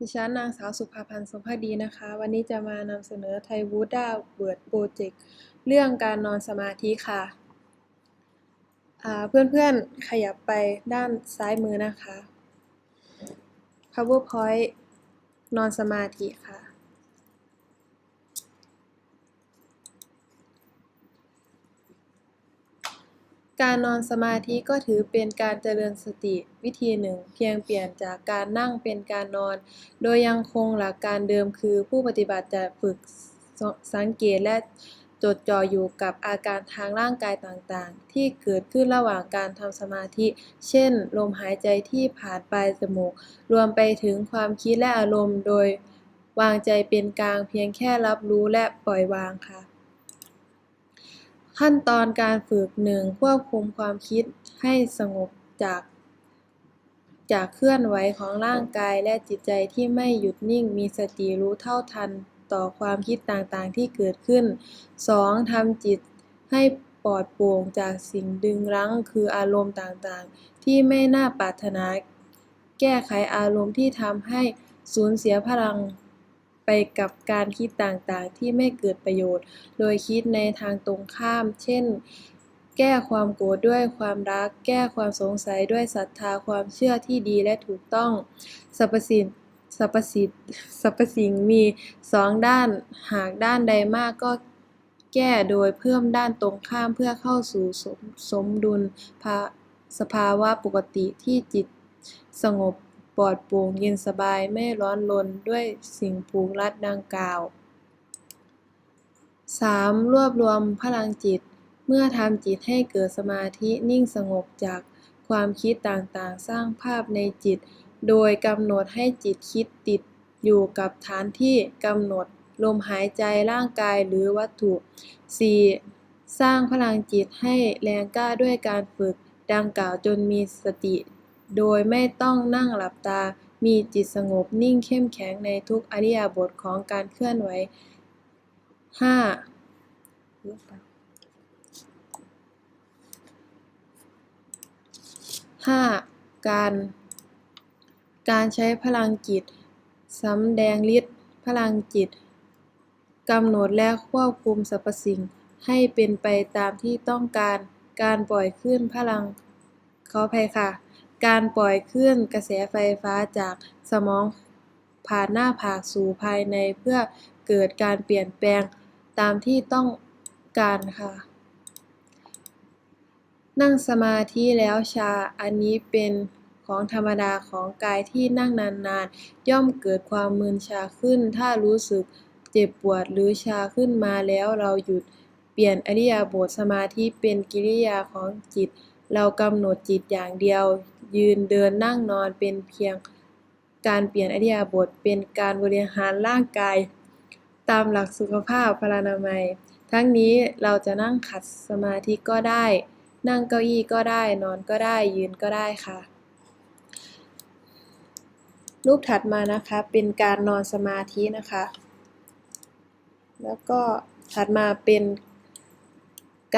ดิฉันนางสาวสุภาพันธ์สมภาดีนะคะ วันนี้จะมานำเสนอไทยวูด้าเบิร์ดโปรเจกต์เรื่องการนอนสมาธิค่ะ เพื่อนๆขยับไปด้านซ้ายมือนะคะ PowerPoint นอนสมาธิค่ะ การนอนสมาธิก็ถือเป็นการเจริญสติวิธีหนึ่ง เพียงเปลี่ยนจากการนั่งเป็นการนอน โดยยังคงหลักการเดิมคือผู้ปฏิบัติจะฝึกสสังเกตและจดจ่ออยู่กับอาการทางร่างกายต่างๆ ที่เกิดขึ้นระหว่างการทำสมาธิ เช่น ลมหายใจที่ผ่านปลายจมูก รวมไปถึงความคิดและอารมณ์โดยวางใจเป็นกลางเพียงแค่รับรู้และปล่อยวางค่ะ ขั้นตอนการฝึก 1. ควบคุมความคิดให้สงบจาก จากเคลื่อนไหวของร่างกายและจิตใจที่ไม่หยุดนิ่งมีสติรู้เท่าทันต่อความคิดต่างๆที่เกิดขึ้น 2. ทำจิตให้ปลอดโปร่งจากสิ่งดึงรั้งคืออารมณ์ต่างๆ ที่ไม่น่าปรารถนา แก้ไขอารมณ์ที่ทำให้สูญเสียพลัง ไปกับการคิดต่างๆ ที่ไม่เกิดประโยชน์ โดยคิดในทางตรงข้าม เช่น แก้ความโกรธด้วยความรัก แก้ความสงสัยด้วยศรัทธาความเชื่อที่ดีและถูกต้องสรรพสิ่งสรรพสิ่งสรรพสิ่งมีสองด้าน หากด้านใดมากก็แก้โดยเพิ่มด้านตรงข้ามเพื่อเข้าสู่สมสมดุลสภาวะปกติที่จิตสงบ ปลอดโปร่งเย็นสบายไม่ร้อนรนด้วยสิ่งผูกรัดดังกล่าว 3. รวบรวมพลังจิต เมื่อทำจิตให้เกิดสมาธินิ่งสงบจากความคิดต่างๆ สร้างภาพในจิต โดยกำหนดให้จิตคิดติดอยู่กับฐานที่กำหนดลมหายใจร่างกายหรือวัตถุ 4. สร้างพลังจิตให้แรงกล้าด้วยการฝึกดังกล่าวจนมีสติ โดยไม่ต้องนั่งหลับตา มีจิตสงบนิ่งเข้มแข็งในทุกอริยบทของการเคลื่อนไหว ห้าห้าการการใช้พลังจิตสำแดงฤทธิ์พลังจิตกำหนดและควบคุมสรรพสิ่งให้เป็นไปตามที่ต้องการ การปล่อยคลื่นพลังขออภัยค่ะ การปล่อยคลื่นกระแสไฟฟ้าจากสมองผ่านหน้าผากสู่ภายในเพื่อเกิดการเปลี่ยนแปลงตามที่ต้องการค่ะ นั่งสมาธิแล้วชาอันนี้เป็นของธรรมดาของกายที่นั่งนานๆ ย่อมเกิดความมึนชาขึ้น ถ้ารู้สึกเจ็บปวดหรือชาขึ้นมาแล้วเราหยุดเปลี่ยนอริยาบถสมาธิเป็นกิริยาของจิต เรากำหนดจิตอย่างเดียว ยืน เดิน นั่ง นอน เป็นเพียงการเปลี่ยนอิริยาบถ เป็นการบริหารร่างกายตามหลักสุขภาพพลานามัย ทั้งนี้เราจะนั่งขัดสมาธิก็ได้ นั่งเก้าอี้ก็ได้ นอนก็ได้ ยืนก็ได้ค่ะ รูปถัดมานะคะ เป็นการนอนสมาธินะคะ แล้วก็ถัดมาเป็น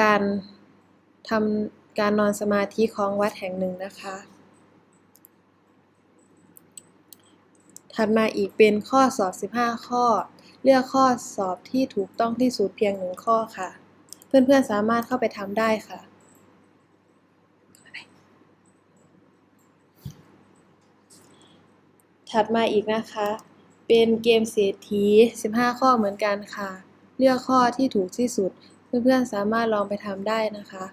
การทำการนอนสมาธิของวัดแห่งหนึ่งนะคะ ถัดมาอีกเป็นข้อสอบ 15 ข้อ เลือกข้อสอบที่ถูกต้องที่สุดเพียงหนึ่งข้อค่ะ เพื่อนๆสามารถเข้าไปทำได้ค่ะถัดมาอีกนะคะ เป็นเกมเศรษฐี 15 ข้อเหมือนกันค่ะ เลือกข้อที่ถูกที่สุด เพื่อนๆสามารถลองไปทำได้นะคะ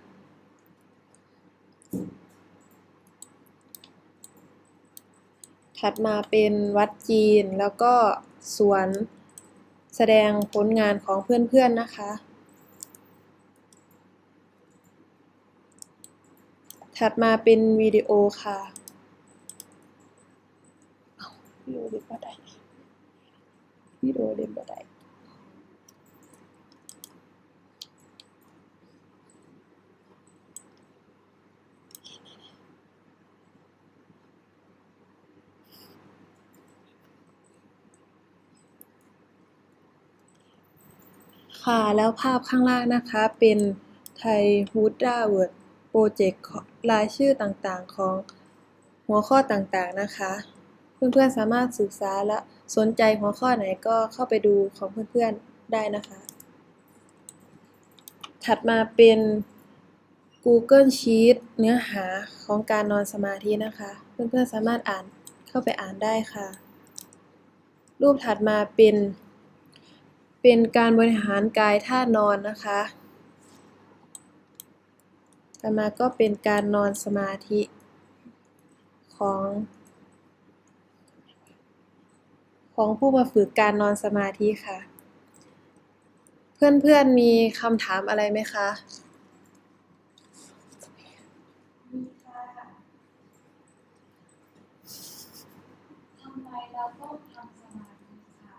ถัดมาเป็นวัดจีน แล้วก็สวนแสดงผลงานของเพื่อนๆนะคะ ถัดมาเป็นวิดีโอค่ะวิดีโอเด็ดบ่ได้วิดีโอเด็ดบ่ได้ ค่ะ แล้วภาพข้างล่างนะคะเป็นไทยฮูดด้าเวิร์ดโปรเจกต์รายชื่อต่างๆ ของหัวข้อต่างๆนะคะ เพื่อนๆสามารถศึกษาและสนใจหัวข้อไหนก็เข้าไปดูของเพื่อนๆได้นะคะ ถัดมาเป็น Google Sheet เนื้อหาของการนอนสมาธินะคะ เพื่อนๆสามารถอ่านเข้าไปอ่านได้ค่ะ รูปถัดมาเป็น เป็นการบริหารกายท่านอนนะคะต่อมาก็เป็นการนอนสมาธิของของผู้มาฝึกการนอนสมาธิค่ะ เพื่อนๆมีคำถามอะไรไหมคะ มีค่ะทำไมเราต้องทำสมาธิคะ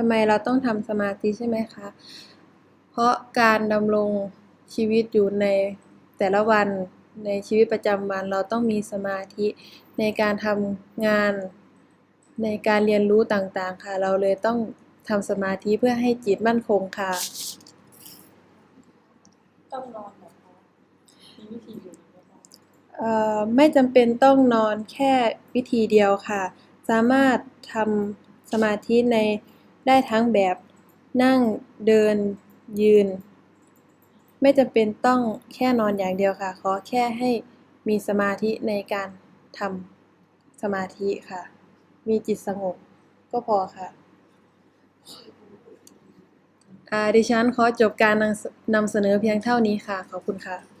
ทำไมเราต้องทำสมาธิใช่ไหมคะ เพราะการดำรงชีวิตอยู่ในแต่ละวันในชีวิตประจำวันเราต้องมีสมาธิในการทำงานในการเรียนรู้ต่างๆค่ะ เราเลยต้องทำสมาธิเพื่อให้จิตมั่นคงค่ะ ต้องนอนเหรอคะมีวิธีอื่นไหมคะเอ่อไม่จำเป็นต้องนอนแค่วิธีเดียวค่ะ สามารถทำสมาธิใน ได้ทั้งแบบนั่ง เดิน ยืน ไม่จำเป็นต้องแค่นอนอย่างเดียวค่ะ ขอแค่ให้มีสมาธิในการทำสมาธิค่ะ มีจิตสงบก็พอค่ะอาดิฉันขอจบการนำนำเสนอเพียงเท่านี้ค่ะ ขอบคุณค่ะ